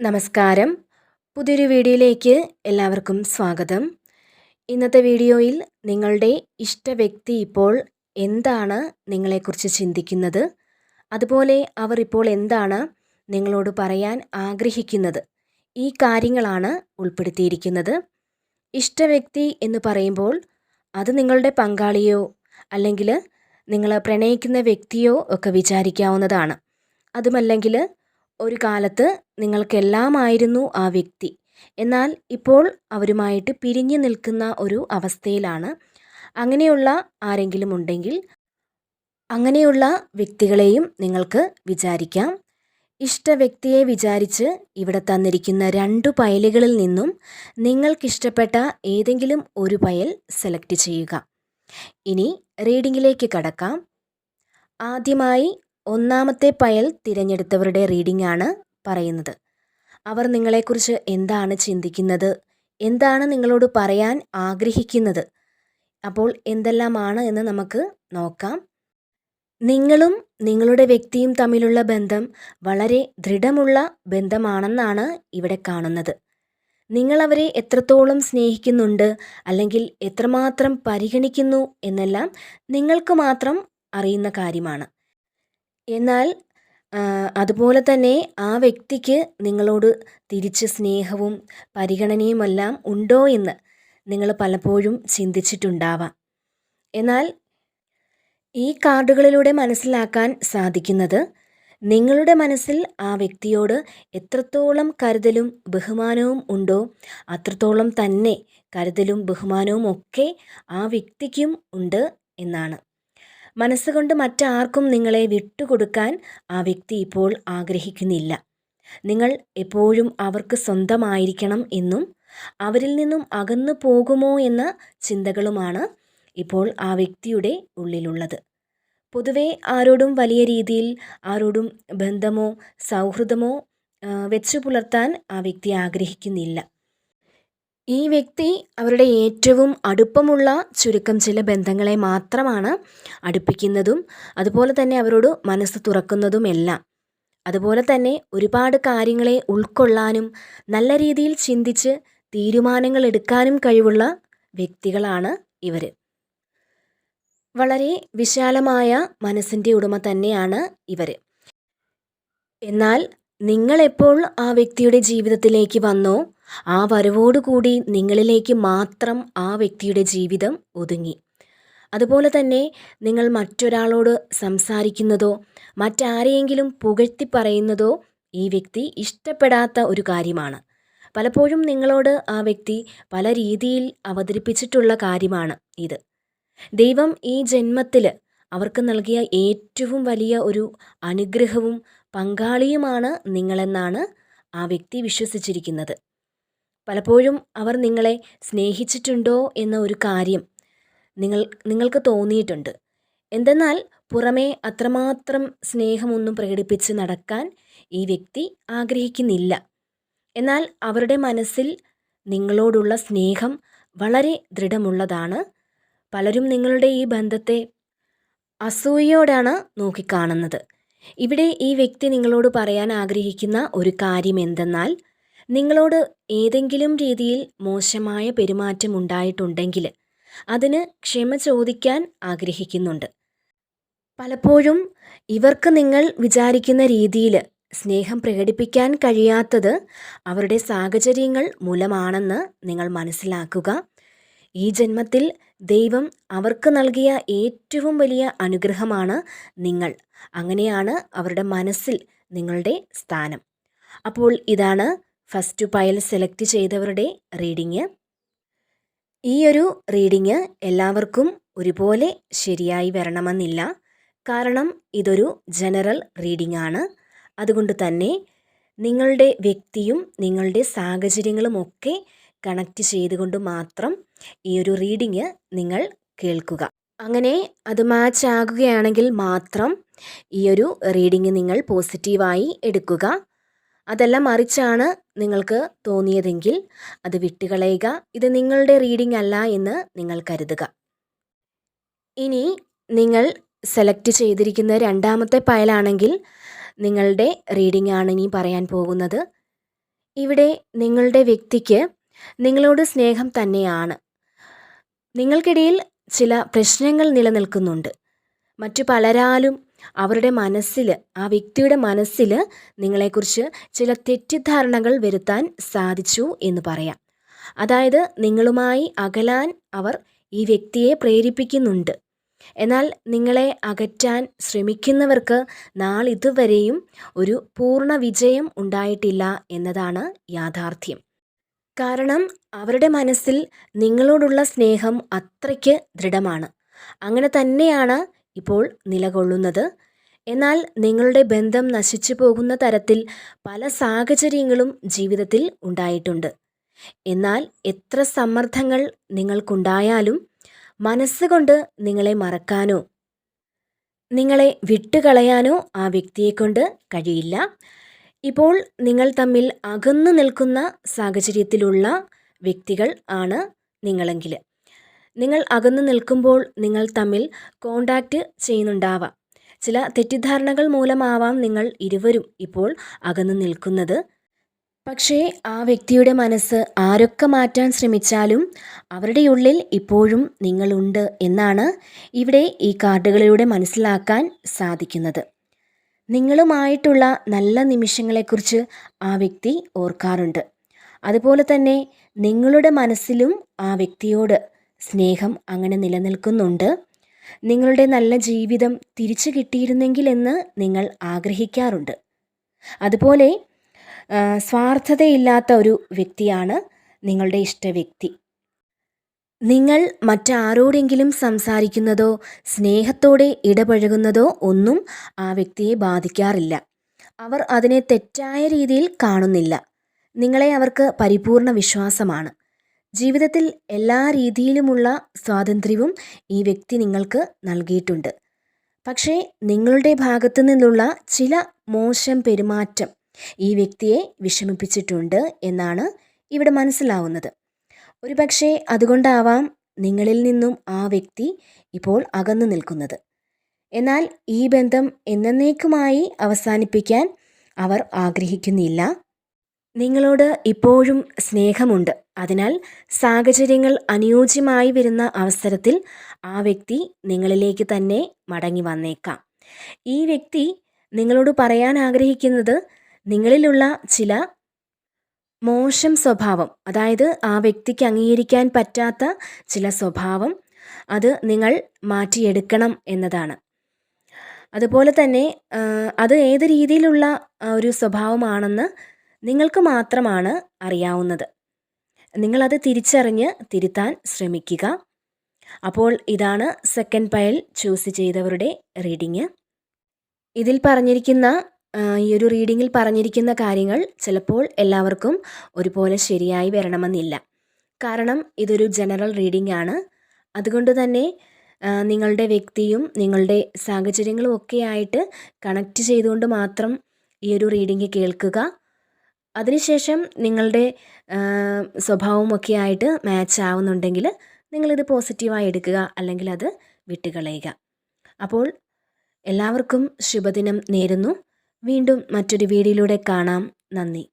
നമസ്കാരം. പുതിയൊരു വീഡിയോയിലേക്ക് എല്ലാവർക്കും സ്വാഗതം. ഇന്നത്തെ വീഡിയോയിൽ നിങ്ങളുടെ ഇഷ്ട വ്യക്തി ഇപ്പോൾ എന്താണ് നിങ്ങളെക്കുറിച്ച് ചിന്തിക്കുന്നത്? അതുപോലെ അവർ ഇപ്പോൾ എന്താണ് നിങ്ങളോട് പറയാൻ ആഗ്രഹിക്കുന്നത്? ഈ കാര്യങ്ങളാണ് ഉൾപ്പെടുത്തിയിരിക്കുന്നത്. ഇഷ്ട വ്യക്തി എന്ന് പറയുമ്പോൾ അത് നിങ്ങളുടെ പങ്കാളിയോ അല്ലെങ്കിൽ നിങ്ങൾ പ്രണയിക്കുന്ന വ്യക്തിയോ ഒക്കെ വിചാരിക്കാവുന്നതാണ്. അതുമല്ലെങ്കിൽ ഒരു കാലത്ത് നിങ്ങൾക്കെല്ലാമായിരുന്നു ആ വ്യക്തി. എന്നാൽ ഇപ്പോൾ അവരുമായിട്ട് പിരിഞ്ഞു നിൽക്കുന്ന ഒരു അവസ്ഥയിലാണ്. അങ്ങനെയുള്ള ആരെങ്കിലും ഉണ്ടെങ്കിൽ അങ്ങനെയുള്ള വ്യക്തികളെയും നിങ്ങൾക്ക് വിചാരിക്കാം. ഇഷ്ട വ്യക്തിയെ വിചാരിച്ച് ഇവിടെ തന്നിരിക്കുന്ന രണ്ടു പയലുകളിൽ നിന്നും നിങ്ങൾക്കിഷ്ടപ്പെട്ട ഏതെങ്കിലും ഒരു പയൽ സെലക്ട് ചെയ്യുക. ഇനി റീഡിങ്ങിലേക്ക് കടക്കാം. ആദ്യമായി ഒന്നാമത്തെ പയൽ തിരഞ്ഞെടുത്തവരുടെ റീഡിംഗ് ആണ് പറയുന്നത്. അവർ നിങ്ങളെക്കുറിച്ച് എന്താണ് ചിന്തിക്കുന്നത്? എന്താണ് നിങ്ങളോട് പറയാൻ ആഗ്രഹിക്കുന്നത്? അപ്പോൾ എന്തെല്ലാമാണ് എന്ന് നമുക്ക് നോക്കാം. നിങ്ങളും നിങ്ങളുടെ വ്യക്തിയും തമ്മിലുള്ള ബന്ധം വളരെ ദൃഢമുള്ള ബന്ധമാണെന്നാണ് ഇവിടെ കാണുന്നത്. നിങ്ങളവരെ എത്രത്തോളം സ്നേഹിക്കുന്നുണ്ട് അല്ലെങ്കിൽ എത്രമാത്രം പരിഗണിക്കുന്നു എന്നെല്ലാം നിങ്ങൾക്ക് മാത്രം അറിയുന്ന കാര്യമാണ്. എന്നാൽ അതുപോലെ തന്നെ ആ വ്യക്തിക്ക് നിങ്ങളോട് തിരിച്ച് സ്നേഹവും പരിഗണനയുമെല്ലാം ഉണ്ടോ എന്ന് നിങ്ങൾ പലപ്പോഴും ചിന്തിച്ചിട്ടുണ്ടാവാം. എന്നാൽ ഈ കാർഡുകളിലൂടെ മനസ്സിലാക്കാൻ സാധിക്കുന്നത് നിങ്ങളുടെ മനസ്സിൽ ആ വ്യക്തിയോട് എത്രത്തോളം കരുതലും ബഹുമാനവും ഉണ്ടോ അത്രത്തോളം തന്നെ കരുതലും ബഹുമാനവും ഒക്കെ ആ വ്യക്തിക്കും ഉണ്ട് എന്നാണ്. മനസ്സുകൊണ്ട് മറ്റാർക്കും നിങ്ങളെ വിട്ടുകൊടുക്കാൻ ആ വ്യക്തി ഇപ്പോൾ ആഗ്രഹിക്കുന്നില്ല. നിങ്ങൾ എപ്പോഴും അവർക്ക് സ്വന്തമായിരിക്കണം എന്നും അവരിൽ നിന്നും അകന്നു പോകുമോ എന്ന ചിന്തകളുമാണ് ഇപ്പോൾ ആ വ്യക്തിയുടെ ഉള്ളിലുള്ളത്. പൊതുവെ ആരോടും വലിയ രീതിയിൽ ആരോടും ബന്ധമോ സൗഹൃദമോ വെച്ചു പുലർത്താൻ ആ വ്യക്തി ആഗ്രഹിക്കുന്നില്ല. ഈ വ്യക്തി അവരുടെ ഏറ്റവും അടുപ്പമുള്ള ചുരുക്കം ചില ബന്ധങ്ങളെ മാത്രമാണ് അടുപ്പിക്കുന്നതും അതുപോലെ തന്നെ അവരോട് മനസ്സ് തുറക്കുന്നതും എല്ലാം. അതുപോലെ തന്നെ ഒരുപാട് കാര്യങ്ങളെ ഉൾക്കൊള്ളാനും നല്ല രീതിയിൽ ചിന്തിച്ച് തീരുമാനങ്ങൾ എടുക്കാനും കഴിവുള്ള വ്യക്തികളാണ് ഇവർ വളരെ വിശാലമായ മനസ്സിന്റെ ഉടമ തന്നെയാണ് ഇവർ എന്നാൽ നിങ്ങളെപ്പോൾ ആ വ്യക്തിയുടെ ജീവിതത്തിലേക്ക് വന്നോ ആ വരവോടുകൂടി നിങ്ങളിലേക്ക് മാത്രം ആ വ്യക്തിയുടെ ജീവിതം ഒതുങ്ങി. അതുപോലെ തന്നെ നിങ്ങൾ മറ്റൊരാളോട് സംസാരിക്കുന്നതോ മറ്റാരെയെങ്കിലും പുകഴ്ത്തി പറയുന്നതോ ഈ വ്യക്തി ഇഷ്ടപ്പെടാത്ത ഒരു കാര്യമാണ്. പലപ്പോഴും നിങ്ങളോട് ആ വ്യക്തി പല രീതിയിൽ അവതരിപ്പിച്ചിട്ടുള്ള കാര്യമാണ് ഇത്. ദൈവം ഈ ജന്മത്തിൽ അവർക്ക് നൽകിയ ഏറ്റവും വലിയ ഒരു അനുഗ്രഹവും പങ്കാളിയുമാണ് നിങ്ങളെന്നാണ് ആ വ്യക്തി വിശ്വസിച്ചിരിക്കുന്നത്. പലപ്പോഴും അവർ നിങ്ങളെ സ്നേഹിച്ചിട്ടുണ്ടോ എന്ന ഒരു കാര്യം നിങ്ങൾ നിങ്ങൾക്ക് തോന്നിയിട്ടുണ്ട്. എന്തെന്നാൽ പുറമേ അത്രമാത്രം സ്നേഹമൊന്നും പ്രകടിപ്പിച്ച് നടക്കാൻ ഈ വ്യക്തി ആഗ്രഹിക്കുന്നില്ല. എന്നാൽ അവരുടെ മനസ്സിൽ നിങ്ങളോടുള്ള സ്നേഹം വളരെ ദൃഢമുള്ളതാണ്. പലരും നിങ്ങളുടെ ഈ ബന്ധത്തെ അസൂയയോടാണ് നോക്കിക്കാണുന്നത്. ഇവിടെ ഈ വ്യക്തി നിങ്ങളോട് പറയാൻ ആഗ്രഹിക്കുന്ന ഒരു കാര്യം എന്തെന്നാൽ നിങ്ങളോട് ഏതെങ്കിലും രീതിയിൽ മോശമായ പെരുമാറ്റം ഉണ്ടായിട്ടുണ്ടെങ്കിൽ അതിന് ക്ഷമ ചോദിക്കാൻ ആഗ്രഹിക്കുന്നുണ്ട്. പലപ്പോഴും ഇവർക്ക് നിങ്ങൾ വിചാരിക്കുന്ന രീതിയിൽ സ്നേഹം പ്രകടിപ്പിക്കാൻ കഴിയാത്തത് അവരുടെ സാഹചര്യങ്ങൾ മൂലമാണെന്ന് നിങ്ങൾ മനസ്സിലാക്കുക. ഈ ജന്മത്തിൽ ദൈവം അവർക്ക് നൽകിയ ഏറ്റവും വലിയ അനുഗ്രഹമാണ് നിങ്ങൾ. അങ്ങനെയാണ് അവരുടെ മനസ്സിൽ നിങ്ങളുടെ സ്ഥാനം. അപ്പോൾ ഇതാണ് ഫസ്റ്റ് പയൽ സെലക്ട് ചെയ്തവരുടെ റീഡിങ്. ഈ ഒരു റീഡിങ് എല്ലാവർക്കും ഒരുപോലെ ശരിയായി വരണമെന്നില്ല. കാരണം ഇതൊരു ജനറൽ റീഡിംഗ് ആണ്. അതുകൊണ്ട് തന്നെ നിങ്ങളുടെ വ്യക്തിയും നിങ്ങളുടെ സാഹചര്യങ്ങളും ഒക്കെ കണക്റ്റ് ചെയ്തുകൊണ്ട് മാത്രം ഈ ഒരു റീഡിങ് നിങ്ങൾ കേൾക്കുക. അങ്ങനെ അത് മാച്ച് ആകുകയാണെങ്കിൽ മാത്രം ഈ ഒരു റീഡിങ് നിങ്ങൾ പോസിറ്റീവായി എടുക്കുക. അതെല്ലാം മറിച്ചാണ് നിങ്ങൾക്ക് തോന്നിയതെങ്കിൽ അത് വിട്ടുകളയുക. ഇത് നിങ്ങളുടെ റീഡിംഗ് അല്ല എന്ന് നിങ്ങൾ കരുതുക. ഇനി നിങ്ങൾ സെലക്ട് ചെയ്തിരിക്കുന്ന രണ്ടാമത്തെ പയലാണെങ്കിൽ നിങ്ങളുടെ റീഡിംഗ് ആണ് ഇനി പറയാൻ പോകുന്നത്. ഇവിടെ നിങ്ങളുടെ വ്യക്തിക്ക് നിങ്ങളോട് സ്നേഹം തന്നെയാണ്. നിങ്ങൾക്കിടയിൽ ചില പ്രശ്നങ്ങൾ നിലനിൽക്കുന്നുണ്ട്. മറ്റു പലരാലും അവരുടെ മനസ്സിൽ ആ വ്യക്തിയുടെ മനസ്സിൽ നിങ്ങളെക്കുറിച്ച് ചില തെറ്റിദ്ധാരണകൾ വരുത്താൻ സാധിച്ചു എന്ന് പറയാം. അതായത് നിങ്ങളുമായി അകലാൻ അവർ ഈ വ്യക്തിയെ പ്രേരിപ്പിക്കുന്നുണ്ട്. എന്നാൽ നിങ്ങളെ അകറ്റാൻ ശ്രമിക്കുന്നവർക്ക് നാളിതുവരെയും ഒരു പൂർണ വിജയം ഉണ്ടായിട്ടില്ല എന്നതാണ് യാഥാർത്ഥ്യം. കാരണം അവരുടെ മനസ്സിൽ നിങ്ങളോടുള്ള സ്നേഹം അത്രയ്ക്ക് ദൃഢമാണ്. അങ്ങനെ തന്നെയാണ് ഇപ്പോൾ നിലകൊള്ളുന്നത്. എന്നാൽ നിങ്ങളുടെ ബന്ധം നശിച്ചു പോകുന്ന തരത്തിൽ പല സാഹചര്യങ്ങളും ജീവിതത്തിൽ ഉണ്ടായിട്ടുണ്ട്. എന്നാൽ എത്ര സമ്മർദ്ദങ്ങൾ നിങ്ങൾക്കുണ്ടായാലും മനസ്സുകൊണ്ട് നിങ്ങളെ മറക്കാനോ നിങ്ങളെ വിട്ടുകളയാനോ ആ വ്യക്തിയെക്കൊണ്ട് കഴിയില്ല. ഇപ്പോൾ നിങ്ങൾ തമ്മിൽ അകന്നു നിൽക്കുന്ന സാഹചര്യത്തിലുള്ള വ്യക്തികൾ ആണ് നിങ്ങളെങ്കിൽ. നിങ്ങൾ അകന്നു നിൽക്കുമ്പോൾ നിങ്ങൾ തമ്മിൽ കോണ്ടാക്റ്റ് ചെയ്യുന്നുണ്ടാവാം. ചില തെറ്റിദ്ധാരണകൾ മൂലമാവാം നിങ്ങൾ ഇരുവരും ഇപ്പോൾ അകന്നു നിൽക്കുന്നത്. പക്ഷേ ആ വ്യക്തിയുടെ മനസ്സ് ആരൊക്കെ മാറ്റാൻ ശ്രമിച്ചാലും അവരുടെ ഉള്ളിൽ ഇപ്പോഴും നിങ്ങളുണ്ട് എന്നാണ് ഇവിടെ ഈ കാർഡുകളിലൂടെ മനസ്സിലാക്കാൻ സാധിക്കുന്നത്. നിങ്ങളുമായിട്ടുള്ള നല്ല നിമിഷങ്ങളെക്കുറിച്ച് ആ വ്യക്തി ഓർക്കാറുണ്ട്. അതുപോലെ തന്നെ നിങ്ങളുടെ മനസ്സിലും ആ വ്യക്തിയോട് സ്നേഹം അങ്ങനെ നിലനിൽക്കുന്നുണ്ട്. നിങ്ങളുടെ നല്ല ജീവിതം തിരിച്ചു കിട്ടിയിരുന്നെങ്കിൽ എന്ന് നിങ്ങൾ ആഗ്രഹിക്കാറുണ്ട്. അതുപോലെ സ്വാർത്ഥതയില്ലാത്ത ഒരു വ്യക്തിയാണ് നിങ്ങളുടെ ഇഷ്ട വ്യക്തി. നിങ്ങൾ മറ്റാരോടെങ്കിലും സംസാരിക്കുന്നതോ സ്നേഹത്തോടെ ഇടപഴകുന്നതോ ഒന്നും ആ വ്യക്തിയെ ബാധിക്കാറില്ല. അവർ അതിനെ തെറ്റായ രീതിയിൽ കാണുന്നില്ല. നിങ്ങളെ അവർക്ക് പരിപൂർണ വിശ്വാസമാണ്. ജീവിതത്തിൽ എല്ലാ രീതിയിലുമുള്ള സ്വാതന്ത്ര്യവും ഈ വ്യക്തി നിങ്ങൾക്ക് നൽകിയിട്ടുണ്ട്. പക്ഷേ നിങ്ങളുടെ ഭാഗത്തു നിന്നുള്ള ചില മോശം പെരുമാറ്റം ഈ വ്യക്തിയെ വിഷമിപ്പിച്ചിട്ടുണ്ട് എന്നാണ് ഇവിടെ മനസ്സിലാവുന്നത്. ഒരുപക്ഷെ അതുകൊണ്ടാവാം നിങ്ങളിൽ നിന്നും ആ വ്യക്തി ഇപ്പോൾ അകന്നു നിൽക്കുന്നത്. എന്നാൽ ഈ ബന്ധം എന്നേക്കുമായി അവസാനിപ്പിക്കാൻ അവർ ആഗ്രഹിക്കുന്നില്ല. നിങ്ങളോട് ഇപ്പോഴും സ്നേഹമുണ്ട്. അതിനാൽ സാഹചര്യങ്ങൾ അനുയോജ്യമായി വരുന്ന അവസരത്തിൽ ആ വ്യക്തി നിങ്ങളിലേക്ക് തന്നെ മടങ്ങി വന്നേക്കാം. ഈ വ്യക്തി നിങ്ങളോട് പറയാൻ ആഗ്രഹിക്കുന്നത് നിങ്ങളിലുള്ള ചില മോശം സ്വഭാവം അതായത് ആ വ്യക്തിക്ക് അംഗീകരിക്കാൻ പറ്റാത്ത ചില സ്വഭാവം അത് നിങ്ങൾ മാറ്റിയെടുക്കണം എന്നതാണ്. അതുപോലെ തന്നെ അത് ഏത് രീതിയിലുള്ള ഒരു സ്വഭാവമാണെന്ന് നിങ്ങൾക്ക് മാത്രമാണ് അറിയാവുന്നത്. നിങ്ങളത് തിരിച്ചറിഞ്ഞ് തിരുത്താൻ ശ്രമിക്കുക. അപ്പോൾ ഇതാണ് സെക്കൻഡ് പയൽ ചൂസ് ചെയ്തവരുടെ റീഡിങ് ഇതിൽ പറഞ്ഞിരിക്കുന്ന ഈ ഒരു റീഡിങ്ങിൽ പറഞ്ഞിരിക്കുന്ന കാര്യങ്ങൾ ചിലപ്പോൾ എല്ലാവർക്കും ഒരുപോലെ ശരിയായി വരണമെന്നില്ല. കാരണം ഇതൊരു ജനറൽ റീഡിംഗ് ആണ്. അതുകൊണ്ട് തന്നെ നിങ്ങളുടെ വ്യക്തിയും നിങ്ങളുടെ സാഹചര്യങ്ങളും ഒക്കെ ആയിട്ട് കണക്റ്റ് ചെയ്തുകൊണ്ട് മാത്രം ഈ ഒരു റീഡിംഗ് കേൾക്കുക. അതിനുശേഷം നിങ്ങളുടെ സ്വഭാവവും ഒക്കെ ആയിട്ട് മാച്ച് ആവുന്നുണ്ടെങ്കിൽ നിങ്ങളിത് പോസിറ്റീവായി എടുക്കുക. അല്ലെങ്കിൽ അത് വിട്ടുകളയുക. അപ്പോൾ എല്ലാവർക്കും ശുഭദിനം നേരുന്നു. വീണ്ടും മറ്റൊരു വീഡിയോയിലൂടെ കാണാം. നന്ദി.